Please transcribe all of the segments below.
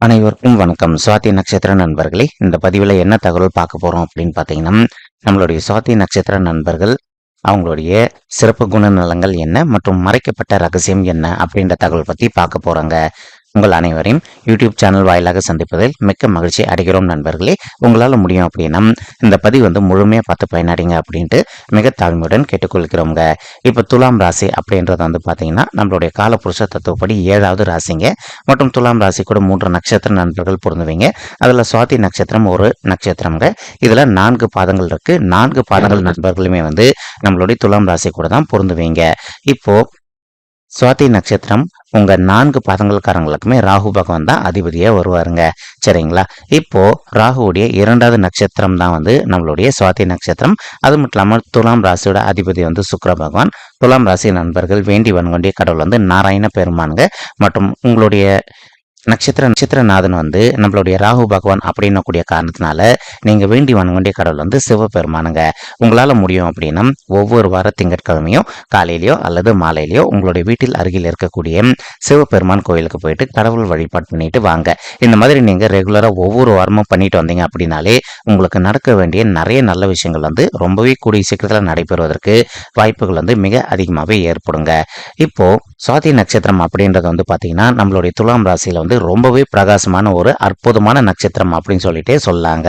அனைவருக்கும் வணக்கம். சுவாதி நட்சத்திர நண்பர்களே இந்த பதிவில் என்ன தகவல் பார்க்க போறோம் அப்படின்னு பார்த்தீங்கன்னா நம்மளுடைய சுவாதி நட்சத்திர நண்பர்கள் அவங்களுடைய சிறப்பு குணநலங்கள் என்ன மற்றும் மறைக்கப்பட்ட ரகசியம் என்ன அப்படின்ற தகவல் பத்தி பார்க்க போறாங்க. உங்கள் அனைவரையும் யூடியூப் சேனல் வாயிலாக சந்திப்பதில் மிக்க மகிழ்ச்சி அடைகிறோம் நண்பர்களே. உங்களால் முடியும் அப்படின்னா இந்த பதிவு வந்து முழுமையாக பார்த்து பயனடைங்க அப்படின்ட்டு மிக தாழ்மையுடன் கேட்டுக்கொள்கிறோங்க இப்போ துலாம் ராசி அப்படின்றது வந்து பார்த்தீங்கன்னா நம்மளுடைய காலப்புருஷ தத்துவப்படி ஏழாவது ராசிங்க. மற்றும் துலாம் ராசி கூட மூன்று நட்சத்திர நண்பர்கள் பொருந்துவீங்க. அதில் சுவாதி நட்சத்திரம் ஒரு நட்சத்திரம்ங்க. இதில் நான்கு பாதங்கள் இருக்கு. நான்கு பாதங்கள் நண்பர்களுமே வந்து நம்மளுடைய துலாம் ராசி கூட தான் பொருந்துவீங்க. இப்போ சுவாதி நட்சத்திரம் உங்கள் நான்கு பாதங்கள்காரங்களுக்குமே ராகு பகவான் தான் அதிபதியாக வருவாருங்க. சரிங்களா? இப்போ ராகுவுடைய இரண்டாவது நட்சத்திரம் தான் வந்து நம்மளுடைய சுவாதி நட்சத்திரம். அது மட்டும் இல்லாமல் துலாம் ராசியோட அதிபதி வந்து சுக்கிர பகவான். துலாம் ராசி நண்பர்கள் வேண்டி வன்கொண்டிய கடவுள் வந்து நாராயண பெருமானுங்க. மற்றும் உங்களுடைய நட்சத்திர நட்சத்திரநாதன் வந்து நம்மளுடைய ராகு பகவான் அப்படின்னக்கூடிய காரணத்தினால நீங்க வேண்டி வணங்கக்கூடிய கடவுள் வந்து சிவபெருமானுங்க. உங்களால முடியும் அப்படின்னா ஒவ்வொரு வார திங்கட்கிழமையும் காலையிலயோ அல்லது மாலையிலயோ உங்களுடைய வீட்டில் அருகில் இருக்கக்கூடிய சிவபெருமான் கோயிலுக்கு போயிட்டு கடவுள் வழிபாடு பண்ணிட்டு வாங்க. இந்த மாதிரி நீங்க ரெகுலரா ஒவ்வொரு வாரமும் பண்ணிட்டு வந்தீங்க அப்படின்னாலே உங்களுக்கு நடக்க வேண்டிய நிறைய நல்ல விஷயங்கள் வந்து ரொம்பவே கூடிய சீக்கிரத்தில் நடைபெறுவதற்கு வாய்ப்புகள் வந்து மிக அதிகமாகவே ஏற்படுங்க. இப்போ சுவாதி நட்சத்திரம் அப்படின்றது வந்து பார்த்தீங்கன்னா நம்மளுடைய துலாம் ராசியில வந்து ரொம்பவே பிரகாசமான ஒரு அற்புதமான நட்சத்திரம் அப்படின்னு சொல்லிட்டே சொல்லாங்க.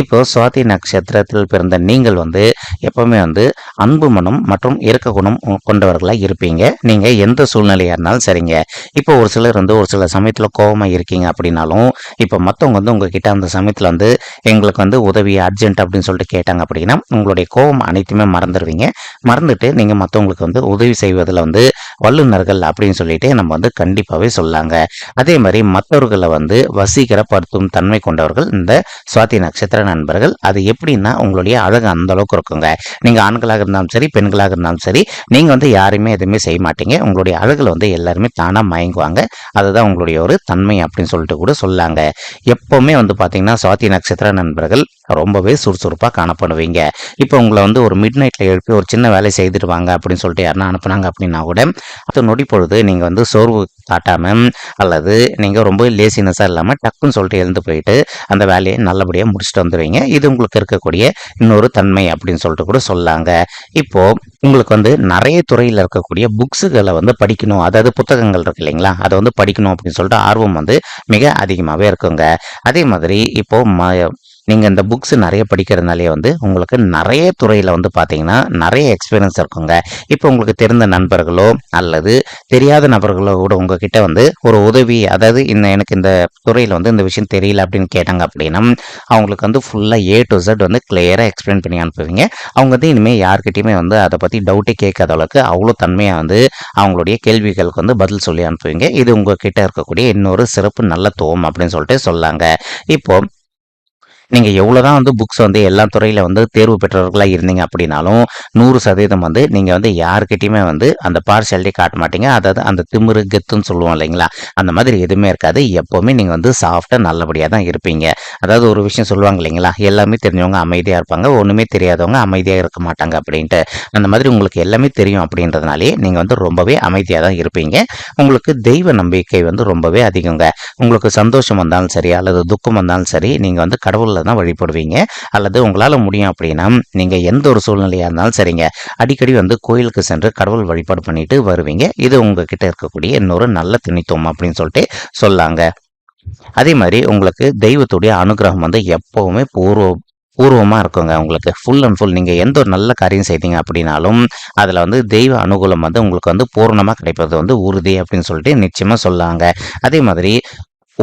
இப்போ சுவாதி நட்சத்திரத்தில் பிறந்த நீங்கள் வந்து எப்பவுமே வந்து அன்பு மனம் மற்றும் இறக்க குணம் கொண்டவர்களா இருப்பீங்க. நீங்க எந்த சூழ்நிலையா இருந்தாலும் சரிங்க. இப்போ ஒரு சிலர் வந்து ஒரு சில சமயத்துல கோபமா இருக்கீங்க அப்படின்னாலும் இப்போ மற்றவங்க வந்து உங்ககிட்ட அந்த சமயத்துல வந்து எங்களுக்கு வந்து உதவி அர்ஜென்ட் அப்படின்னு சொல்லிட்டு கேட்டாங்க அப்படின்னா உங்களுடைய கோபம் அனைத்துமே மறந்துடுவீங்க மறந்துட்டு நீங்க மற்றவங்களுக்கு வந்து உதவி செய்வதில் வந்து வல்லுநர்கள் அப்படின்னு சொல்லிட்டு நம்ம வந்து கண்டிப்பாகவே சொல்லாங்க. அதே மாதிரி மற்றவர்களை வந்து வசீகரப்படுத்தும் தன்மை கொண்டவர்கள் இந்த சுவாதி நட்சத்திர நண்பர்கள். அது எப்படின்னா உங்களுடைய அழகு அந்த அளவுக்கு இருக்குங்க. நீங்கள் ஆண்களாக இருந்தாலும் சரி பெண்களாக இருந்தாலும் சரி நீங்கள் வந்து யாருமே எதுவுமே செய்ய மாட்டீங்க. உங்களுடைய அழகில் வந்து எல்லாருமே தானாக மயங்குவாங்க. அதுதான் உங்களுடைய ஒரு தன்மை அப்படின்னு சொல்லிட்டு கூட சொல்லாங்க. எப்பவுமே வந்து பார்த்தீங்கன்னா சுவாதி நட்சத்திர நண்பர்கள் ரொம்பவே சுறுசுறுப்பாக காணப்படுவீங்க. இப்போ உங்களை வந்து ஒரு மிட் நைட்டில் எழுப்பி ஒரு சின்ன வேலை செய்துடுவாங்க அப்படின்னு சொல்லிட்டு யாருன்னா அனுப்புனாங்க அப்படின்னா கூட அது நொடி பொழுது நீங்கள் வந்து சோர்வு காட்டாமல் அல்லது நீங்கள் ரொம்ப லேசினஸாக இல்லாமல் டக்குன்னு சொல்லிட்டு எழுந்து போயிட்டு அந்த வேலையை நல்லபடியாக முடிச்சுட்டு வந்துடுவீங்க இது உங்களுக்கு இருக்கக்கூடிய இன்னொரு தன்மை அப்படின்னு சொல்லிட்டு கூட சொல்லாங்க. இப்போது உங்களுக்கு வந்து நிறைய துறையில் இருக்கக்கூடிய புக்ஸுகளை வந்து படிக்கணும். அதாவது புத்தகங்கள் இருக்கு இல்லைங்களா? அதை வந்து படிக்கணும் அப்படின்னு சொல்லிட்டு ஆர்வம் வந்து மிக அதிகமாகவே இருக்குங்க. அதே மாதிரி இப்போது ம நீங்கள் இந்த புக்ஸ் நிறைய படிக்கிறதுனாலே வந்து உங்களுக்கு நிறைய துறையில் வந்து பார்த்தீங்கன்னா நிறைய எக்ஸ்பீரியன்ஸ் இருக்குங்க. இப்போ உங்களுக்கு தெரிந்த நண்பர்களோ அல்லது தெரியாத நபர்களோ கூட உங்ககிட்ட வந்து ஒரு உதவி அதாவது இந்த எனக்கு இந்த துறையில் வந்து இந்த விஷயம் தெரியல அப்படின்னு கேட்டாங்க அப்படின்னா அவங்களுக்கு வந்து ஃபுல்லாக ஏ டு ஜெட் வந்து கிளியராக எக்ஸ்பிளைன் பண்ணி அனுப்புவீங்க. அவங்க வந்து இனிமேல் யார்கிட்டையுமே வந்து அதை பற்றி டவுட்டே கேட்காத அளவுக்கு அவ்வளோ தன்மையாக வந்து அவங்களுடைய கேள்விகளுக்கு வந்து பதில் சொல்லி அனுப்புவீங்க. இது உங்ககிட்ட இருக்கக்கூடிய இன்னொரு சிறப்பு நல்ல தோம் அப்படின்னு சொல்லிட்டு சொல்லாங்க. இப்போ நீங்கள் எவ்வளோ தான் வந்து புக்ஸ் வந்து எல்லா துறையில் வந்து தேர்வு பெற்றவர்களாக இருந்தீங்க அப்படின்னாலும் நூறு சதவீதம் வந்து நீங்கள் வந்து யாருக்கிட்டையுமே வந்து அந்த பார்சியாலிட்டி காட்ட மாட்டீங்க. அதாவது அந்த திமிரு கெத்துன்னு சொல்லுவோம் இல்லைங்களா? அந்த மாதிரி எதுவுமே இருக்காது. எப்போவுமே நீங்கள் வந்து சாஃப்டாக நல்லபடியாக தான் இருப்பீங்க. அதாவது ஒரு விஷயம் சொல்லுவாங்க இல்லைங்களா? எல்லாமே தெரிஞ்சவங்க அமைதியாக இருப்பாங்க. ஒன்றுமே தெரியாதவங்க அமைதியாக இருக்க மாட்டாங்க அப்படின்ட்டு. அந்த மாதிரி உங்களுக்கு எல்லாமே தெரியும் அப்படின்றதுனாலே நீங்கள் வந்து ரொம்பவே அமைதியாக தான் இருப்பீங்க. உங்களுக்கு தெய்வ நம்பிக்கை வந்து ரொம்பவே அதிகங்க. உங்களுக்கு சந்தோஷம் வந்தாலும் சரி அல்லது துக்கம் வந்தாலும் சரி நீங்கள் வந்து கடவுளில் தான் வழிபடுவீங்க. அல்லது உங்களால் முடியும் அப்படின்னா நீங்கள் எந்த ஒரு சூழ்நிலையாக இருந்தாலும் சரிங்க. அடிக்கடி வந்து கோயிலுக்கு சென்று கடவுள் வழிபாடு பண்ணிட்டு வருவீங்க. இது உங்ககிட்ட இருக்கக்கூடிய இன்னொரு நல்ல திணித்துவம் அப்படின்னு சொல்லிட்டு சொல்லாங்க. அதே மாதிரி உங்களுக்கு தெய்வத்துடைய அனுகிரகம் வந்து எப்பவுமே பூர்வ பூர்வமாக இருக்குங்க உங்களுக்கு. ஃபுல் அண்ட் ஃபுல் நீங்கள் எந்த ஒரு நல்ல காரியம் செய்தீங்க அப்படின்னாலும் அதில் வந்து தெய்வ அனுகூலம் வந்து உங்களுக்கு வந்து பூர்ணமாக கிடைப்பது வந்து உறுதி அப்படின்னு சொல்லிட்டு நிச்சயமாக சொல்லாங்க. அதே மாதிரி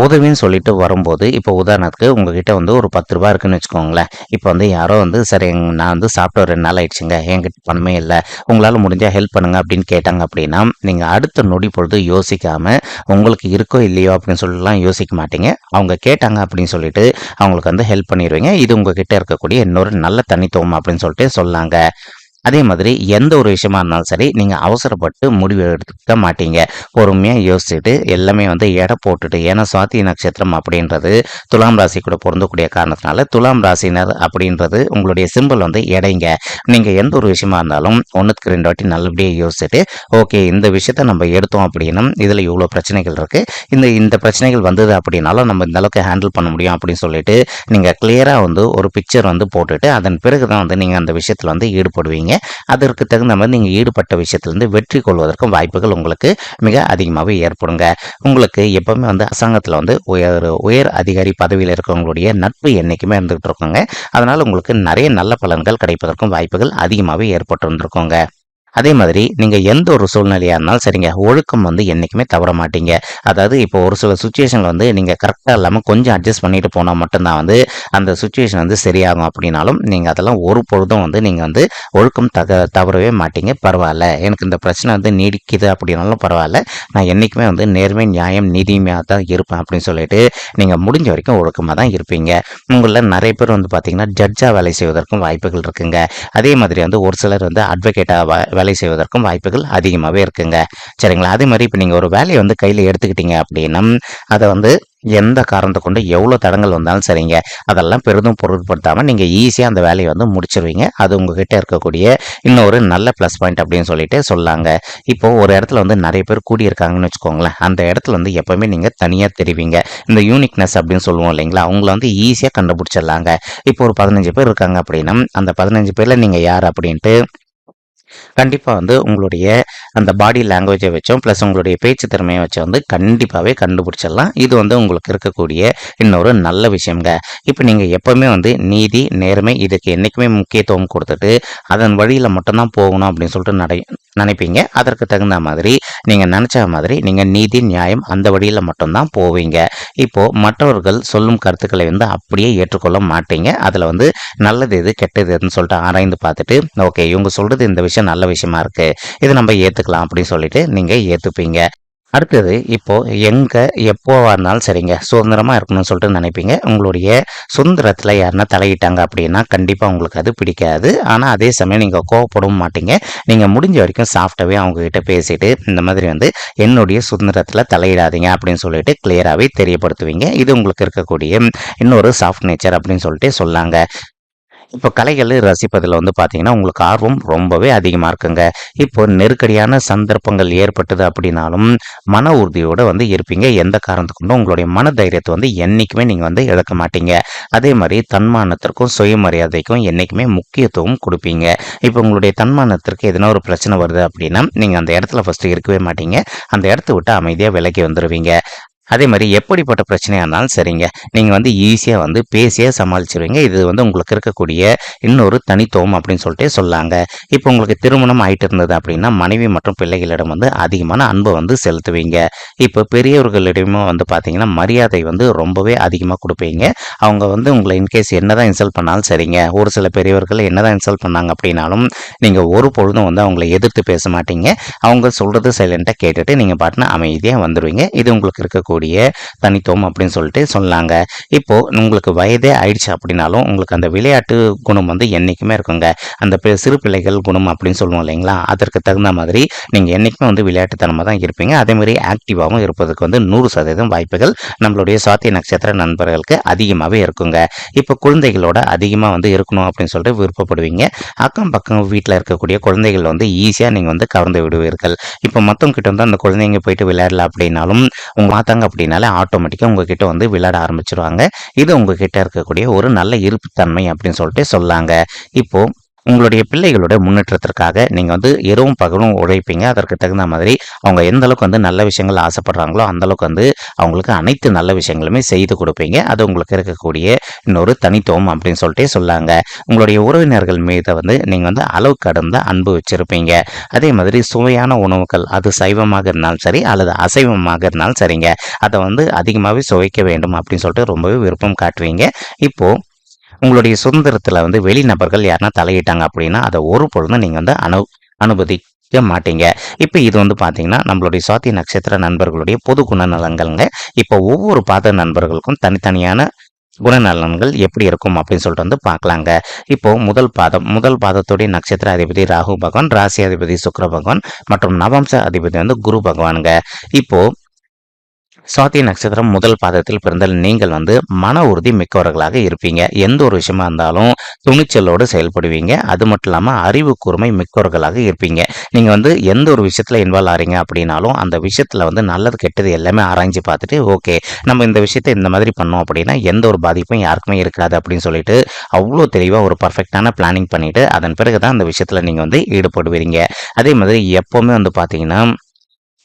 உதவின்னு சொல்லிட்டு வரும்போது இப்போ உதாரணத்துக்கு உங்ககிட்ட வந்து ஒரு பத்து ரூபா இருக்குன்னு வச்சுக்கோங்களேன். இப்போ வந்து யாரோ வந்து சரி நான் வந்து சாப்பிட்ட ஒரு ரெண்டு நாள் ஆயிடுச்சுங்க. என்கிட்ட பணமே இல்லை. உங்களால் முடிஞ்சால் ஹெல்ப் பண்ணுங்க அப்படின்னு கேட்டாங்க அப்படின்னா நீங்கள் அடுத்த நொடி பொழுது யோசிக்காம உங்களுக்கு இருக்கோ இல்லையோ அப்படின்னு சொல்லிலாம் யோசிக்க மாட்டீங்க. அவங்க கேட்டாங்க அப்படின்னு சொல்லிட்டு அவங்களுக்கு வந்து ஹெல்ப் பண்ணிடுவீங்க. இது உங்ககிட்ட இருக்கக்கூடிய இன்னொரு நல்ல தனித்துவம் அப்படின்னு சொல்லிட்டு சொல்லாங்க. அதே மாதிரி எந்த ஒரு விஷயமா இருந்தாலும் சரி நீங்கள் அவசரப்பட்டு முடிவு எடுத்துக்க மாட்டீங்க. பொறுமையாக யோசிச்சுட்டு எல்லாமே வந்து எடை போட்டுட்டு ஏன்னா சுவாதி நட்சத்திரம் அப்படின்றது துலாம் ராசி கூட பொருந்தக்கூடிய காரணத்தினால துலாம் ராசினர் அப்படின்றது உங்களுடைய சிம்பிள் வந்து எடைங்க. நீங்கள் எந்த ஒரு விஷயமா இருந்தாலும் ஒன்றுக்கு ரெண்டு வாட்டி நல்லபடியாக யோசிச்சுட்டு ஓகே இந்த விஷயத்த நம்ம எடுத்தோம் அப்படின்னா இதில் இவ்வளோ பிரச்சனைகள் இருக்குது இந்த இந்த பிரச்சனைகள் வந்தது அப்படின்னாலும் நம்ம இந்த அளவுக்கு ஹேண்டில் பண்ண முடியும் அப்படின்னு சொல்லிட்டு நீங்கள் கிளியராக வந்து ஒரு பிக்சர் வந்து போட்டுட்டு அதன் பிறகு தான் வந்து நீங்கள் அந்த விஷயத்தில் வந்து ஈடுபடுவீங்க. அதற்கு தகுந்த மாதிரி நீங்கள் ஈடுபட்ட விஷயத்திலிருந்து வெற்றி கொள்வதற்கும் வாய்ப்புகள் உங்களுக்கு மிக அதிகமாகவே ஏற்படுங்க. உங்களுக்கு எப்பவுமே வந்து அரசாங்கத்தில் வந்து உயர் உயர் அதிகாரி பதவியில் இருக்கவங்களுடைய நட்பு என்றைக்குமே இருந்துகிட்டு இருக்கோங்க. அதனால் உங்களுக்கு நிறைய நல்ல பலன்கள் கிடைப்பதற்கும் வாய்ப்புகள் அதிகமாகவே ஏற்பட்டு இருந்திருக்குங்க அதே மாதிரி நீங்கள் எந்த ஒரு சூழ்நிலையாக இருந்தாலும் சரிங்க ஒழுக்கம் வந்து என்றைக்குமே தவற மாட்டீங்க. அதாவது இப்போ ஒரு சில சுச்சுவேஷனில் வந்து நீங்கள் கரெக்டாக இல்லாமல் கொஞ்சம் அட்ஜஸ்ட் பண்ணிட்டு போனால் மட்டும்தான் வந்து அந்த சுச்சுவேஷன் வந்து சரியாகும் அப்படின்னாலும் நீங்கள் அதெல்லாம் ஒரு பொழுதும் வந்து நீங்கள் வந்து ஒழுக்கம் தக தவறவே மாட்டீங்க. பரவாயில்ல. எனக்கு இந்த பிரச்சனை வந்து நீடிக்குது அப்படின்னாலும் பரவாயில்ல. நான் என்றைக்குமே வந்து நேர்மை நியாயம் நீதிமையாக தான் இருப்பேன் அப்படின்னு சொல்லிட்டு நீங்கள் முடிஞ்ச வரைக்கும் ஒழுக்கமாக தான் இருப்பீங்க. உங்களில் நிறைய பேர் வந்து பார்த்தீங்கன்னா ஜட்ஜாக வேலை செய்வதற்கும் வாய்ப்புகள் இருக்குங்க. அதே மாதிரி வந்து ஒரு சிலர் வந்து அட்வொகேட்டாக வேலை செய்வதற்கும் வாய்ப்புகள் அதிகமாகவே இருக்குங்க. சரிங்களா? அதே மாதிரி இப்போ நீங்கள் ஒரு வேலையை வந்து கையில் எடுத்துக்கிட்டீங்க அப்படின்னா அதை வந்து எந்த காரணத்தை கொண்டு எவ்வளோ தடங்கள் வந்தாலும் சரிங்க. அதெல்லாம் பெரிதும் பொருட்படுத்தாமல் நீங்கள் ஈஸியாக அந்த வேலையை வந்து முடிச்சிருவீங்க. அது உங்ககிட்ட இருக்கக்கூடிய இன்னொரு நல்ல ப்ளஸ் பாயிண்ட் அப்படின்னு சொல்லிட்டு சொல்லாங்க. இப்போது ஒரு இடத்துல வந்து நிறைய பேர் கூடியிருக்காங்கன்னு வச்சுக்கோங்களேன். அந்த இடத்துல வந்து எப்போவுமே நீங்கள் தனியாக தெரிவிங்க. இந்த யூனிக்னஸ் அப்படின்னு சொல்லுவோம் இல்லைங்களா? அவங்கள வந்து ஈஸியாக கண்டுபிடிச்சிடலாங்க. இப்போ ஒரு பதினஞ்சு பேர் இருக்காங்க அப்படின்னா அந்த பதினஞ்சு பேரில் நீங்கள் யார் அப்படின்ட்டு கண்டிப்பாக வந்து உங்களுடைய அந்த பாடி லாங்குவேஜை வச்சோம் ப்ளஸ் உங்களுடைய பேச்சு திறமையை வச்சு வந்து கண்டிப்பாகவே கண்டுபிடிச்சிடலாம். இது வந்து உங்களுக்கு இருக்கக்கூடிய இன்னொரு நல்ல விஷயங்க இப்போ நீங்கள் எப்போவுமே வந்து நீதி நேர்மை இதுக்கு என்றைக்குமே முக்கியத்துவம் கொடுத்துட்டு அதன் வழியில் மட்டும்தான் போகணும் அப்படின்னு சொல்லிட்டு நடை நினைப்பீங்க. அதற்கு தகுந்த மாதிரி நீங்கள் நினச்ச மாதிரி நீங்கள் நீதி நியாயம் அந்த வழியில் மட்டும்தான் போவீங்க. இப்போது மற்றவர்கள் சொல்லும் கருத்துக்களை வந்து அப்படியே ஏற்றுக்கொள்ள மாட்டீங்க. அதில் வந்து நல்லது எது கெட்டது எதுன்னு சொல்லிட்டு ஆராய்ந்து பார்த்துட்டு ஓகே இவங்க சொல்கிறது இந்த விஷயம் நல்ல விஷயமா இருக்குது இதை நம்ம ஏற்றுக்கலாம் அப்படின்னு சொல்லிட்டு நீங்கள் ஏற்றுப்பீங்க அடுத்தது இப்போ எங்கே எப்போவா இருந்தாலும் சரிங்க சுதந்திரமாக இருக்கணும்னு சொல்லிட்டு நினைப்பீங்க. உங்களுடைய சுதந்திரத்தில் யாருன்னா தலையிட்டாங்க அப்படின்னா கண்டிப்பாக உங்களுக்கு அது பிடிக்காது. ஆனால் அதே சமயம் நீங்கள் கோவப்படவும் மாட்டீங்க. நீங்கள் முடிஞ்ச வரைக்கும் சாஃப்டாகவே அவங்க கிட்ட பேசிட்டு இந்த மாதிரி வந்து என்னுடைய சுதந்திரத்தில் தலையிடாதீங்க அப்படின்னு சொல்லிட்டு கிளியராகவே தெரியப்படுத்துவீங்க. இது உங்களுக்கு இருக்கக்கூடிய இன்னொரு சாஃப்ட் நேச்சர் அப்படின்னு சொல்லிட்டு சொல்லாங்க. இப்போ கலைகளை ரசிப்பதில் வந்து பார்த்தீங்கன்னா உங்களுக்கு ஆர்வம் ரொம்பவே அதிகமாக இருக்குங்க. இப்போ நெருக்கடியான சந்தர்ப்பங்கள் ஏற்பட்டது அப்படின்னாலும் மன உறுதியோடு வந்து இருப்பீங்க. எந்த காரணத்துக்கு கொண்டும் உங்களுடைய மன தைரியத்தை வந்து என்றைக்குமே நீங்கள் வந்து இழக்க மாட்டீங்க. அதே மாதிரி தன்மானத்திற்கும் சுயமரியாதைக்கும் என்றைக்குமே முக்கியத்துவம் கொடுப்பீங்க. இப்போ உங்களுடைய தன்மானத்திற்கு எதனா ஒரு பிரச்சனை வருது அப்படின்னா நீங்கள் அந்த இடத்துல ஃபஸ்ட்டு இருக்கவே மாட்டீங்க. அந்த இடத்த விட்டு அமைதியாக விலகி வந்துடுவீங்க அதே மாதிரி எப்படிப்பட்ட பிரச்சனையாக இருந்தாலும் சரிங்க. நீங்கள் வந்து ஈஸியாக வந்து பேசியே சமாளிச்சிருவீங்க. இது வந்து உங்களுக்கு இருக்கக்கூடிய இன்னொரு தனித்துவம் அப்படின்னு சொல்லிட்டு சொல்லாங்க. இப்போ உங்களுக்கு திருமணம் ஆயிட்டு இருந்தது அப்படின்னா மனைவி மற்றும் பிள்ளைகளிடம் வந்து அதிகமான அன்பை வந்து செலுத்துவீங்க. இப்போ பெரியவர்களிடமும் வந்து பார்த்தீங்கன்னா மரியாதை வந்து ரொம்பவே அதிகமாக கொடுப்பீங்க. அவங்க வந்து உங்களை இன்கேஸ் என்னதான் இன்சல்ட் பண்ணாலும் சரிங்க. ஒரு சில பெரியவர்கள் என்னதான் இன்சல்ட் பண்ணாங்க அப்படின்னாலும் நீங்கள் ஒரு பொழுதும் வந்து அவங்கள எதிர்த்து பேச மாட்டீங்க. அவங்க சொல்கிறது சைலண்ட்டாக கேட்டுட்டு நீங்கள் பாட்டினா அமைதியாக வந்துடுவீங்க இது உங்களுக்கு இருக்கக்கூடிய தனித்துவம் அப்படின்னு சொல்லிட்டு சொன்னாங்க. இப்போ உங்களுக்கு வயதே ஆயிடுச்சு அப்படின்னாலும் உங்களுக்கு அந்த விளையாட்டு குணம் வந்து என்றைக்குமே இருக்குங்க. அந்த சிறு பிள்ளைகள் குணம் அப்படின்னு சொல்லுவோம் இல்லைங்களா? அதற்கு தகுந்த மாதிரி நீங்கள் என்றைக்குமே வந்து விளையாட்டுத்தனமாக தான் இருப்பீங்க. அதே மாதிரி ஆக்டிவாகவும் இருப்பதற்கு வந்து நூறு சதவீதம் வாய்ப்புகள் நம்மளுடைய சாத்திய நட்சத்திர நண்பர்களுக்கு அதிகமாகவே இருக்குங்க. இப்போ குழந்தைகளோட அதிகமாக வந்து இருக்கணும் அப்படின்னு சொல்லிட்டு விருப்பப்படுவீங்க. அக்கம் பக்கம் வீட்டில் இருக்கக்கூடிய குழந்தைகள் வந்து ஈஸியாக நீங்கள் வந்து கவர்ந்து விடுவீர்கள். இப்போ மொத்தம் கிட்ட வந்து அந்த குழந்தைங்க போயிட்டு விளையாடல அப்படின்னாலும் உங்க மாத்தாங்க அப்படின்னாலே ஆட்டோமேட்டிக்காக உங்ககிட்ட வந்து விளையாட ஆரம்பிச்சிருவாங்க. இது உங்ககிட்ட இருக்கக்கூடிய ஒரு நல்ல இருப்புத்தன்மை அப்படின்னு சொல்லிட்டு சொல்லாங்க. இப்போது உங்களுடைய பிள்ளைகளோட முன்னேற்றத்திற்காக நீங்கள் வந்து இரவும் பகலும் உழைப்பீங்க. அதற்கு தகுந்த மாதிரி அவங்க எந்த அளவுக்கு வந்து நல்ல விஷயங்கள் ஆசைப்படுறாங்களோ அந்த அளவுக்கு வந்து அவங்களுக்கு அனைத்து நல்ல விஷயங்களுமே செய்து கொடுப்பீங்க. அது உங்களுக்கு இருக்கக்கூடிய இன்னொரு தனித்துவம் அப்படின்னு சொல்லிட்டு சொல்லாங்க. உங்களுடைய உறவினர்கள் மீது வந்து நீங்கள் வந்து அளவு கடந்த அன்பு வச்சிருப்பீங்க. அதே மாதிரி சுவையான உணவுகள் அது சைவமாக இருந்தாலும் சரி அல்லது அசைவமாக இருந்தாலும் சரிங்க. அதை வந்து அதிகமாகவே சுவைக்க வேண்டும் அப்படின்னு சொல்லிட்டு ரொம்பவே விருப்பம் காட்டுவீங்க. இப்போது உங்களுடைய சுதந்திரத்தில் வந்து வெளிநபர்கள் யாருன்னா தலையிட்டாங்க அப்படின்னா அதை ஒரு பொழுதும் நீங்கள் வந்து அனு அனுமதிக்க மாட்டீங்க. இப்போ இது வந்து பார்த்தீங்கன்னா நம்மளுடைய சுவாத்தி நட்சத்திர நண்பர்களுடைய பொது குணநலங்கள்ங்க இப்போ ஒவ்வொரு பாத நண்பர்களுக்கும் தனித்தனியான குணநலன்கள் எப்படி இருக்கும் அப்படின்னு சொல்லிட்டு வந்து பார்க்கலாங்க இப்போ முதல் பாதம் முதல் பாதத்துடைய நட்சத்திர அதிபதி ராகு பகவான் ராசி அதிபதி சுக்கர பகவான் மற்றும் நவம்ச அதிபதி வந்து குரு பகவானுங்க. இப்போ சுவாதி நட்சத்திரம் முதல் பாதத்தில் பிறந்த நீங்கள் வந்து மன உறுதி மிக்கவர்களாக இருப்பீங்க. எந்த ஒரு விஷயமா இருந்தாலும் துணிச்சலோடு செயல்படுவீங்க. அது மட்டும் இல்லாமல் அறிவு கூர்மை மிக்கவர்களாக இருப்பீங்க. நீங்கள் வந்து எந்த ஒரு விஷயத்தில் இன்வால்வ் ஆறீங்க அப்படின்னாலும் அந்த விஷயத்தில் வந்து நல்லது கெட்டது எல்லாமே ஆராய்ஞ்சு பார்த்துட்டு ஓகே நம்ம இந்த விஷயத்தை இந்த மாதிரி பண்ணோம் அப்படின்னா எந்த ஒரு பாதிப்பும் யாருக்குமே இருக்காது அப்படின்னு சொல்லிட்டு அவ்வளோ தெளிவாக ஒரு பர்ஃபெக்டான பிளானிங் பண்ணிவிட்டு அதன் பிறகு தான் அந்த விஷயத்தில் நீங்கள் வந்து ஈடுபடுவீங்க. அதே மாதிரி எப்போவுமே வந்து பார்த்தீங்கன்னா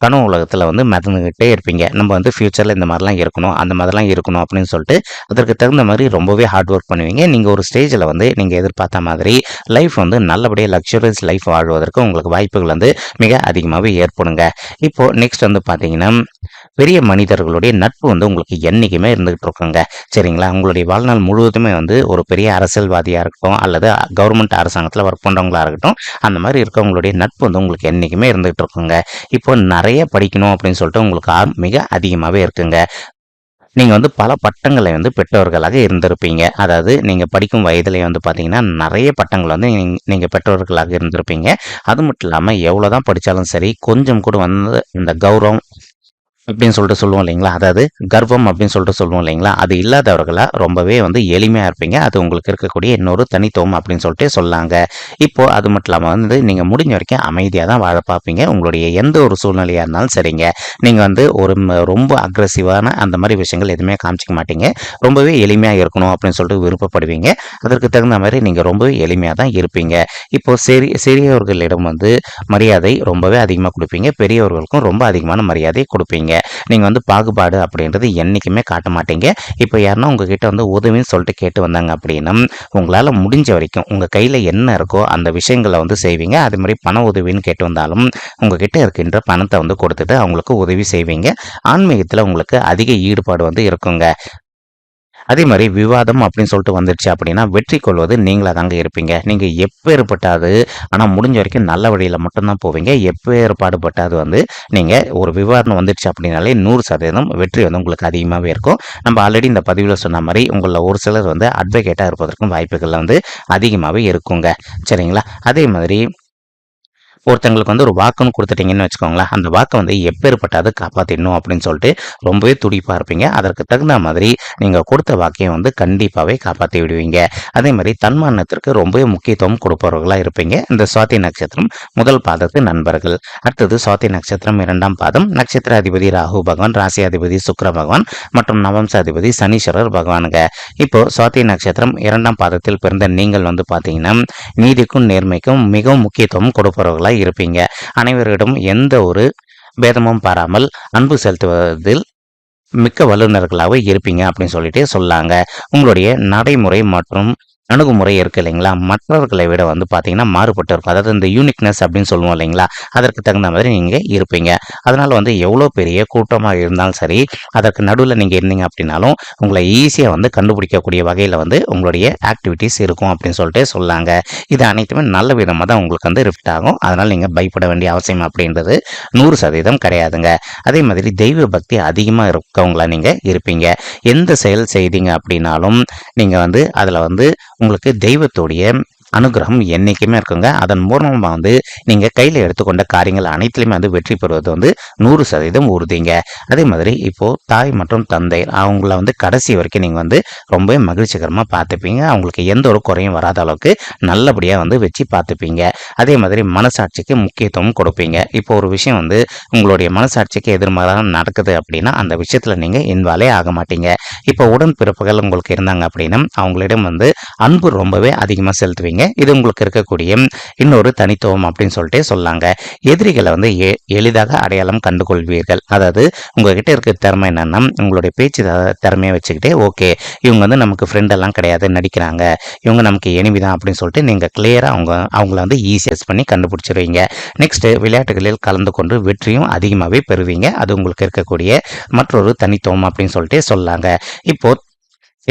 கனவு உலகத்தில் வந்து மிதந்துக்கிட்டே இருப்பீங்க. நம்ம வந்து ஃப்யூச்சரில் இந்த மாதிரிலாம் இருக்கணும் அந்த மாதிரிலாம் இருக்கணும் அப்படின்னு சொல்லிட்டு அதற்கு தகுந்த மாதிரி ரொம்பவே ஹார்ட் ஒர்க் பண்ணுவீங்க. நீங்கள் ஒரு ஸ்டேஜில் வந்து நீங்கள் எதிர்பார்த்த மாதிரி லைஃப் வந்து நல்லபடியாக லக்ஸுரியஸ் லைஃப் வாழ்வதற்கு உங்களுக்கு வாய்ப்புகள் வந்து மிக அதிகமாகவே ஏற்படுங்க. இப்போது நெக்ஸ்ட் வந்து பார்த்தீங்கன்னா பெரிய மனிதர்களுடைய நட்பு வந்து உங்களுக்கு என்றைக்குமே இருந்துகிட்டு இருக்குங்க. சரிங்களா? உங்களுடைய வாழ்நாள் முழுவதுமே வந்து ஒரு பெரிய அரசியல்வாதியாக இருக்கட்டும் அல்லது கவர்மெண்ட் அரசாங்கத்தில் ஒர்க் பண்ணுறவங்களா இருக்கட்டும் அந்த மாதிரி இருக்கவங்களுடைய நட்பு வந்து உங்களுக்கு என்றைக்குமே இருந்துகிட்டு இருக்குங்க. இப்போ நிறைய நிறைய படிக்கணும் அப்படின்னு சொல்லிட்டு உங்களுக்கு ஆர்வம் மிக அதிகமாகவே இருக்குங்க. நீங்கள் வந்து பல பட்டங்களை வந்து பெற்றோர்களாக இருந்திருப்பீங்க. அதாவது நீங்கள் படிக்கும் வயதிலே வந்து பார்த்தீங்கன்னா நிறைய பட்டங்கள் வந்து நீங்கள் பெற்றோர்களாக இருந்திருப்பீங்க. அது மட்டும் இல்லாமல் எவ்வளோ தான் படித்தாலும் சரி கொஞ்சம் கூட வந்து இந்த கௌரவம் அப்படின்னு சொல்லிட்டு சொல்லுவோம் இல்லைங்களா? அதாவது கர்வம் அப்படின்னு சொல்லிட்டு சொல்லுவோம் இல்லைங்களா? அது இல்லாதவர்களாக ரொம்பவே வந்து எளிமையாக இருப்பீங்க. அது உங்களுக்கு இருக்கக்கூடிய இன்னொரு தனித்துவம் அப்படின்னு சொல்லிட்டு சொல்லாங்க. இப்போ அது மட்டும் இல்லாமல் வந்து நீங்கள் முடிஞ்ச வரைக்கும் அமைதியாக தான் வாழ பார்ப்பீங்க. உங்களுடைய எந்த ஒரு சூழ்நிலையாக இருந்தாலும் சரிங்க. நீங்கள் வந்து ஒரு ரொம்ப அக்ரஸிவான அந்த மாதிரி விஷயங்கள் எதுவுமே காமிச்சிக்க மாட்டீங்க. ரொம்பவே எளிமையாக இருக்கணும் அப்படின்னு சொல்லிட்டு விருப்பப்படுவீங்க. அதற்கு தகுந்த மாதிரி நீங்கள் ரொம்பவே எளிமையாக தான் இருப்பீங்க. இப்போ சரி சிறியவர்களிடம் வந்து மரியாதை ரொம்பவே அதிகமாக கொடுப்பீங்க. பெரியவர்களுக்கும் ரொம்ப அதிகமான மரியாதை கொடுப்பீங்க. நீங்கள் வந்து பாகுபாடு அப்படின்றது என்றைக்குமே காட்ட மாட்டீங்க. இப்போ யாருன்னா உங்ககிட்ட வந்து உதவின்னு சொல்லிட்டு கேட்டு வந்தாங்க அப்படின்னா உங்களால் முடிஞ்ச வரைக்கும் உங்கள் கையில் என்ன இருக்கோ அந்த விஷயங்களை வந்து செய்வீங்க. அதே மாதிரி பண உதவின்னு கேட்டு வந்தாலும் உங்ககிட்ட இருக்கின்ற பணத்தை வந்து கொடுத்துட்டு அவங்களுக்கு உதவி செய்வீங்க. ஆன்மீகத்தில் உங்களுக்கு அதிக ஈடுபாடு வந்து இருக்குங்க. அதே மாதிரி விவாதம் அப்படின்னு சொல்லிட்டு வந்துடுச்சு அப்படின்னா வெற்றி கொள்வது நீங்களாக தாங்க இருப்பீங்க. நீங்கள் எப்பேற்பட்டாது ஆனால் முடிஞ்ச வரைக்கும் நல்ல வழியில் மட்டும்தான் போவீங்க. எப்பேற்பாடுபட்டாது வந்து நீங்கள் ஒரு விவாதம் வந்துடுச்சு அப்படின்னாலே நூறு சதவீதம் வெற்றி வந்து உங்களுக்கு அதிகமாகவே இருக்கும். நம்ம ஆல்ரெடி இந்த பதிவில் சொன்ன மாதிரி உங்களில் ஒரு சிலர் வந்து அட்வொகேட்டாக இருப்பதற்கும் வாய்ப்புகள் வந்து அதிகமாகவே இருக்குங்க. சரிங்களா? அதே மாதிரி ஒருத்தங்களுக்கு வந்து ஒரு வாக்குன்னு கொடுத்துட்டீங்கன்னு வச்சுக்கோங்களேன் அந்த வாக்கை வந்து எப்பேற்பட்டாவது காப்பாற்றிடணும் அப்படின்னு சொல்லிட்டு ரொம்பவே துடிப்பாக இருப்பீங்க. அதற்கு தகுந்த மாதிரி நீங்கள் கொடுத்த வாக்கையும் வந்து கண்டிப்பாகவே காப்பாற்றி விடுவீங்க. அதே மாதிரி தன்மானத்திற்கு ரொம்பவே முக்கியத்துவம் கொடுப்பவர்களாக இருப்பீங்க. இந்த சுவாதி நட்சத்திரம் முதல் பாதத்து நண்பர்கள். அடுத்தது சுவாதி நட்சத்திரம் இரண்டாம் பாதம். நட்சத்திர அதிபதி ராகு பகவான் ராசி அதிபதி சுக்கர பகவான் மற்றும் நவம்ச அதிபதி சனீஸ்வரர் பகவானுங்க. இப்போ சுவாதி நட்சத்திரம் இரண்டாம் பாதத்தில் பிறந்த நீங்கள் வந்து பார்த்தீங்கன்னா நீதிக்கும் நேர்மைக்கும் மிகவும் முக்கியத்துவம் கொடுப்பவர்களாக இருப்பீங்க. அனைவரிடம் எந்த ஒரு பேதமும் பாராமல் அன்பு செலுத்துவதில் மிக்க வல்லுநர்களாக இருப்பீங்க அப்படின்னு சொல்லிட்டு சொல்லாங்க. உங்களுடைய நடைமுறை மற்றும் அணுகுமுறை இருக்கு இல்லைங்களா? மற்றவர்களை விட வந்து பார்த்தீங்கன்னா மாறுபட்டு இருக்கும். அதாவது இந்த யூனிக்னஸ் அப்படின்னு சொல்லுவோம் இல்லைங்களா? அதற்கு தகுந்த மாதிரி நீங்கள் இருப்பீங்க. அதனால் வந்து எவ்வளோ பெரிய கூட்டமாக இருந்தாலும் சரி அதற்கு நடுவில் நீங்கள் இருந்தீங்க அப்படின்னாலும் உங்களை ஈஸியாக வந்து கண்டுபிடிக்கக்கூடிய வகையில் வந்து உங்களுடைய ஆக்டிவிட்டீஸ் இருக்கும் அப்படின்னு சொல்லிட்டு சொல்லாங்க. இது அனைத்துமே நல்ல விதமாக தான் உங்களுக்கு வந்து ரிஃப்ட் ஆகும். அதனால் நீங்கள் பயப்பட வேண்டிய அவசியம் அப்படின்றது நூறு சதவீதம் கிடையாதுங்க. அதே மாதிரி தெய்வ பக்தி அதிகமாக இருக்கவங்களா நீங்கள் இருப்பீங்க. எந்த செயல் செய்தீங்க அப்படின்னாலும் நீங்கள் வந்து அதில் வந்து உங்களுக்கு தெய்வத்துடைய அனுகிரகம் என்றைக்குமே இருக்குங்க. அதன் மூலமாக வந்து நீங்கள் கையில் எடுத்துக்கொண்ட காரியங்கள் அனைத்துலையுமே வந்து வெற்றி பெறுவது வந்து நூறு சதவீதம் உறுதிங்க. அதே மாதிரி இப்போது தாய் மற்றும் தந்தை அவங்கள வந்து கடைசி வரைக்கும் நீங்கள் வந்து ரொம்பவே மகிழ்ச்சிகரமாக பார்த்துப்பீங்க. அவங்களுக்கு எந்த ஒரு குறையும் வராத அளவுக்கு நல்லபடியாக வந்து வச்சு பார்த்துப்பீங்க. அதே மாதிரி மனசாட்சிக்கு முக்கியத்துவம் கொடுப்பீங்க. இப்போ ஒரு விஷயம் வந்து உங்களுடைய மனசாட்சிக்கு எதிர்மாறாக நடக்குது அப்படின்னா அந்த விஷயத்தில் நீங்கள் இன்வாலே ஆக மாட்டீங்க. இப்போ உடன் பிறப்புகள் உங்களுக்கு இருந்தாங்க அப்படின்னா அவங்களிடம் வந்து அன்பு ரொம்பவே அதிகமாக செலுத்துவீங்க. இது உங்களுக்கு இருக்கக்கூடிய இன்னொரு தனித்துவம் அப்படின்னு சொல்லிட்டு சொல்லாங்க. எதிரிகளை வந்து எ- எளிதாக அடையாளம் கண்டுகொள்வீர்கள். அதாவது உங்ககிட்ட இருக்க திறமை என்னன்னா உங்களுடைய பேச்சு திறமையை வச்சுக்கிட்டே ஓகே இவங்க வந்து நமக்கு ஃப்ரெண்டெல்லாம் எல்லாம் கிடையாது நடிக்கிறாங்க. இவங்க நமக்கு எனிமிதான் தான் அப்படின்னு சொல்லிட்டு நீங்கள் கிளியராக அவங்க அவங்கள வந்து ஈஸியஸ் பண்ணி கண்டுபிடிச்சிருவீங்க. நெக்ஸ்ட் விளையாட்டுகளில் கலந்து கொண்டு வெற்றியும் அதிகமாகவே பெறுவீங்க. அது உங்களுக்கு இருக்கக்கூடிய மற்றொரு தனித்துவம் அப்படின்னு சொல்லிட்டு சொல்லாங்க. இப்போ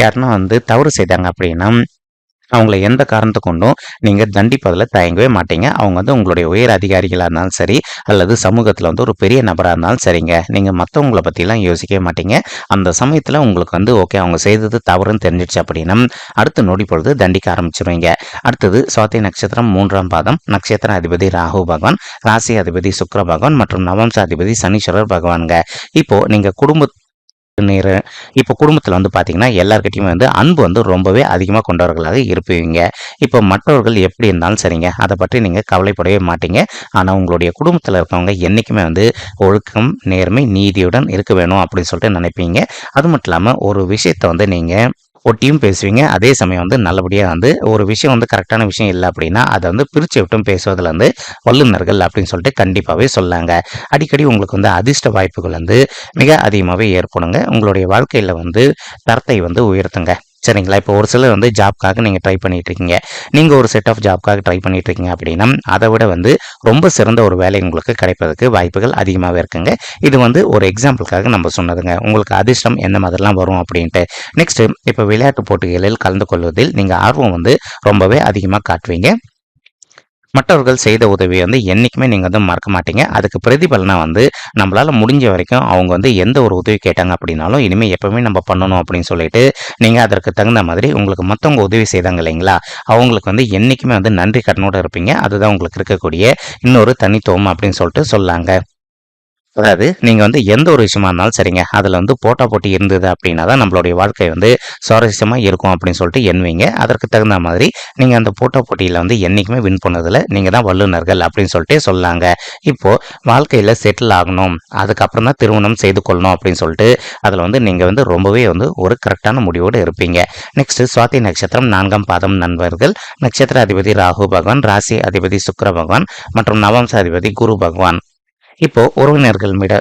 யாருன்னா வந்து தவறு செய்தாங்க அப்படின்னா அவங்கள எந்த காரணத்தை கொண்டும் நீங்கள் தண்டிப்பதில் தயங்கவே மாட்டீங்க. அவங்க வந்து உங்களுடைய உயர் அதிகாரிகளாக இருந்தாலும் சரி அல்லது சமூகத்தில் வந்து ஒரு பெரிய நபராக இருந்தாலும் சரிங்க. நீங்கள் மற்றவங்களை பற்றிலாம் யோசிக்கவே மாட்டீங்க. அந்த சமயத்தில் உங்களுக்கு வந்து ஓகே அவங்க செய்தது தவறுன்னு தெரிஞ்சிடுச்சு அப்படின்னா அடுத்து நொடி பொழுது தண்டிக்க ஆரம்பிச்சிருவீங்க. அடுத்தது சுவாதி நட்சத்திரம் மூன்றாம் பாதம். நட்சத்திர அதிபதி ராகு பகவான் ராசி அதிபதி சுக்கர பகவான் மற்றும் நவம்ச அதிபதி சனீஸ்வரர் பகவானுங்க. இப்போ நீங்கள் குடும்ப நேர இப்போ குடும்பத்தில் வந்து பார்த்தீங்கன்னா எல்லாருக்கிட்டையுமே வந்து அன்பு வந்து ரொம்பவே அதிகமாக கொண்டவர்களாக இருப்பீங்க. இப்போ மற்றவர்கள் எப்படி இருந்தாலும் சரிங்க. அதை பற்றி நீங்கள் கவலைப்படவே மாட்டீங்க. ஆனால் உங்களுடைய குடும்பத்தில் இருக்கவங்க என்றைக்குமே வந்து ஒழுக்கம் நேர்மை நீதியுடன் இருக்க வேணும் அப்படின்னு சொல்லிட்டு நினைப்பீங்க. அது மட்டும் இல்லாமல் ஒரு விஷயத்தை வந்து நீங்கள் ஒட்டியும் பேசுவீங்க. அதே சமயம் வந்து நல்லபடியாக வந்து ஒரு விஷயம் வந்து கரெக்டான விஷயம் இல்லை அப்படின்னா அதை வந்து பிரித்து விட்டும் பேசுவதில் வந்து வல்லுநர்கள் அப்படின்னு சொல்லிட்டு கண்டிப்பாகவே சொல்லாங்க. அடிக்கடி உங்களுக்கு வந்து அதிர்ஷ்ட வாய்ப்புகள் வந்து மிக அதிகமாகவே ஏற்படுங்க. உங்களுடைய வாழ்க்கையில் வந்து தரத்தை வந்து உயர்த்துங்க. சரிங்களா? இப்போ ஒரு சிலர் வந்து ஜாப்காக நீங்கள் ட்ரை பண்ணிட்டு இருக்கீங்க நீங்கள் ஒரு செட் ஆஃப் ஜாப்க்காக ட்ரை பண்ணிட்டு இருக்கீங்க அப்படின்னா அதை விட வந்து ரொம்ப சிறந்த ஒரு வேலை உங்களுக்கு கிடைப்பதற்கு வாய்ப்புகள் அதிகமாகவே இருக்குங்க. இது வந்து ஒரு எக்ஸாம்பிளுக்காக நம்ம சொன்னதுங்க. உங்களுக்கு அதிர்ஷ்டம் என்ன மாதிரிலாம் வரும் அப்படின்ட்டு. நெக்ஸ்ட் இப்போ விளையாட்டு போட்டிகளில் கலந்து கொள்வதில் நீங்கள் ஆர்வம் வந்து ரொம்பவே அதிகமாக காட்டுவீங்க. மற்றவர்கள் செய்த உதவியை வந்து என்றைக்குமே நீங்கள் வந்து மறக்க மாட்டீங்க. அதுக்கு பிரதிபலனை வந்து நம்மளால் முடிஞ்ச வரைக்கும் அவங்க வந்து எந்த ஒரு உதவி கேட்டாங்க அப்படின்னாலும் இனிமேல் எப்பவுமே நம்ம பண்ணணும் அப்படின்னு சொல்லிட்டு நீங்கள் அதற்கு தகுந்த மாதிரி உங்களுக்கு மற்றவங்க உதவி செய்தாங்க இல்லைங்களா? அவங்களுக்கு வந்து என்றைக்குமே வந்து நன்றி கடனோடு இருப்பீங்க. அதுதான் உங்களுக்கு இருக்கக்கூடிய இன்னொரு தனித்துவம் அப்படின்னு சொல்லிட்டு சொல்லாங்க. அதாவது நீங்கள் வந்து எந்த ஒரு விஷயமா இருந்தாலும் சரிங்க. அதில் வந்து போட்டா போட்டி இருந்தது அப்படின்னா தான் நம்மளுடைய வாழ்க்கை வந்து சுவாரஸ்யமாக இருக்கும் அப்படின்னு சொல்லிட்டு எண்ணுவீங்க. அதற்கு தகுந்த மாதிரி நீங்கள் அந்த போட்டா போட்டியில் வந்து என்றைக்குமே வின் பண்ணதில் நீங்கள் தான் வல்லுநர்கள் அப்படின்னு சொல்லிட்டு சொல்லாங்க. இப்போது வாழ்க்கையில் செட்டில் ஆகணும். அதுக்கப்புறம் தான் திருமணம் செய்து கொள்ளணும் அப்படின்னு சொல்லிட்டு அதில் வந்து நீங்கள் வந்து ரொம்பவே வந்து ஒரு கரெக்டான முடிவோடு இருப்பீங்க. நெக்ஸ்ட் சுவாதி நட்சத்திரம் நான்காம் பாதம் நண்பர்கள். நட்சத்திர அதிபதி ராகு பகவான் ராசி அதிபதி சுக்கர பகவான் மற்றும் நவம்ச அதிபதி குரு பகவான். இப்போ உறவினர்கள் மீட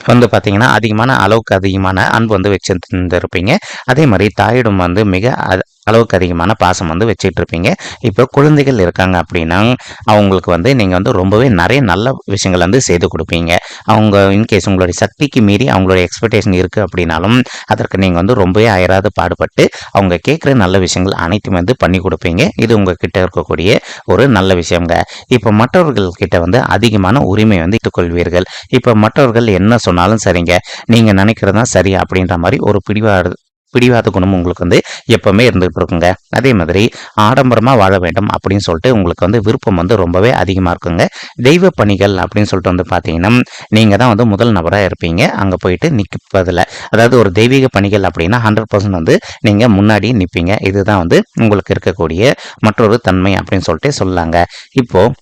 வந்து பார்த்தீங்கன்னா அதிகமான அளவுக்கு அதிகமான அன்பு வந்து வச்சுருந்துருப்பீங்க. அதே மாதிரி தாயிடம் வந்து மிக அளவுக்கு அதிகமான பாசம் வந்து வச்சுட்டு இருப்பீங்க இப்போ குழந்தைகள் இருக்காங்க அப்படின்னா அவங்களுக்கு வந்து நீங்கள் வந்து ரொம்பவே நிறைய நல்ல விஷயங்கள் வந்து செய்து கொடுப்பீங்க. அவங்க இன்கேஸ் உங்களுடைய சக்திக்கு மீறி அவங்களுடைய எக்ஸ்பெக்டேஷன் இருக்குது அப்படின்னாலும் அதற்கு நீங்கள் வந்து ரொம்பவே அயராது பாடுபட்டு அவங்க கேட்குற நல்ல விஷயங்கள் அனைத்தும் வந்து பண்ணி கொடுப்பீங்க. இது உங்ககிட்ட இருக்கக்கூடிய ஒரு நல்ல விஷயங்க. இப்போ மற்றவர்கள் கிட்ட வந்து அதிகமான உரிமை வந்து இட்டுக்கொள்வீர்கள் இப்போ மற்றவர்கள் என்ன சொன்னாலும் சரிங்க. நீங்கள் நினைக்கிறது தான் சரி அப்படின்ற மாதிரி ஒரு பிடிவாடு பிடிவாத குணம் உங்களுக்கு வந்து எப்பவுமே இருந்துகிட்டு இருக்குங்க அதே மாதிரி ஆடம்பரமாக வாழ வேண்டும் அப்படின்னு சொல்லிட்டு உங்களுக்கு வந்து விருப்பம் வந்து ரொம்பவே அதிகமாக இருக்குங்க. தெய்வ பணிகள் அப்படின்னு சொல்லிட்டு வந்து பார்த்தீங்கன்னா நீங்கள் தான் வந்து முதல் நபராக இருப்பீங்க. அங்கே போயிட்டு நிற்பதில் அதாவது ஒரு தெய்வீக பணிகள் அப்படின்னா ஹண்ட்ரட் பர்சன்ட் வந்து நீங்கள் முன்னாடி நிற்பீங்க இதுதான் வந்து உங்களுக்கு இருக்கக்கூடிய மற்றொரு தன்மை அப்படின்னு சொல்லிட்டு சொல்லாங்க இப்போது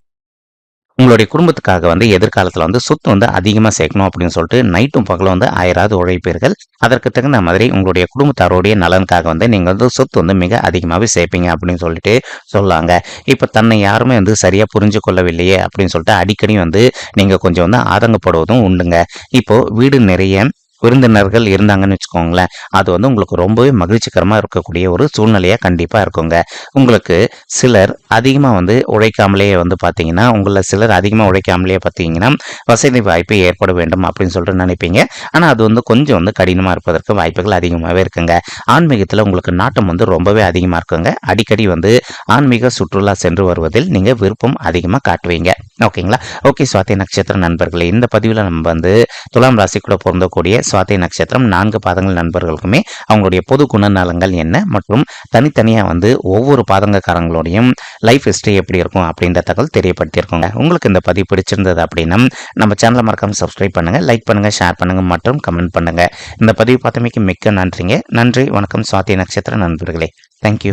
உங்களுடைய குடும்பத்துக்காக வந்து எதிர்காலத்தில் வந்து சொத்து வந்து அதிகமாக சேர்க்கணும் அப்படின்னு சொல்லிட்டு நைட்டும் பகலும் வந்து ஆயிராவது உழைப்பீர்கள். அதற்கு தகுந்த மாதிரி உங்களுடைய குடும்பத்தாரோடைய நலனுக்காக வந்து நீங்கள் வந்து சொத்து வந்து மிக அதிகமாகவே சேர்ப்பீங்க அப்படின்னு சொல்லிட்டு சொல்லாங்க. இப்போ தன்னை யாருமே வந்து சரியாக புரிஞ்சு கொள்ளவில்லையே அப்படின்னு சொல்லிட்டு அடிக்கடி வந்து நீங்கள் கொஞ்சம் வந்து ஆதங்கப்படுவதும் உண்டுங்க. இப்போது வீடு நிறைய விருந்தினர்கள் இருந்தாங்கன்னு வச்சுக்கோங்களேன் அது வந்து உங்களுக்கு ரொம்பவே மகிழ்ச்சிகரமாக இருக்கக்கூடிய ஒரு சூழ்நிலையாக கண்டிப்பாக இருக்குங்க. உங்களுக்கு சிலர் அதிகமாக வந்து உழைக்காமலே வந்து பார்த்தீங்கன்னா உங்களை சிலர் அதிகமாக உழைக்காமலேயே பார்த்தீங்கன்னா வசதி வாய்ப்பு ஏற்பட வேண்டும் அப்படின்னு சொல்லிட்டு நினைப்பீங்க. ஆனால் அது வந்து கொஞ்சம் வந்து கடினமாக இருப்பதற்கு வாய்ப்புகள் அதிகமாகவே இருக்குங்க. ஆன்மீகத்தில் உங்களுக்கு நாட்டம் வந்து ரொம்பவே அதிகமாக இருக்குங்க. அடிக்கடி வந்து ஆன்மீக சுற்றுலா சென்று வருவதில் நீங்கள் விருப்பம் அதிகமாக காட்டுவீங்க. ஓகேங்களா? ஓகே சுவாத்தி நட்சத்திர நண்பர்களே இந்த பதிவில் நம்ம வந்து துலாம் ராசி கூட பொருந்தக்கூடிய சுவாதி நட்சத்திரம் நான்கு பாதங்கள் நண்பர்களுக்குமே அவங்களுடைய பொது குணநலங்கள் என்ன மற்றும் தனித்தனியாக வந்து ஒவ்வொரு பாதங்கக்காரங்களுடையும் லைஃப் ஹிஸ்ட்ரி எப்படி இருக்கும் அப்படின்ற தகவல் தெரியப்படுத்தியிருக்கோங்க. உங்களுக்கு இந்த பதிவு பிடிச்சிருந்தது அப்படின்னா நம்ம சேனலை மறக்காம சப்ஸ்கிரைப் பண்ணுங்க லைக் பண்ணுங்க ஷேர் பண்ணுங்க மற்றும் கமெண்ட் பண்ணுங்க. இந்த பதிவு பார்த்தமைக்கு மிக்க நன்றிங்க. நன்றி வணக்கம் சுவாதி நட்சத்திர நண்பர்களே. தேங்க்யூ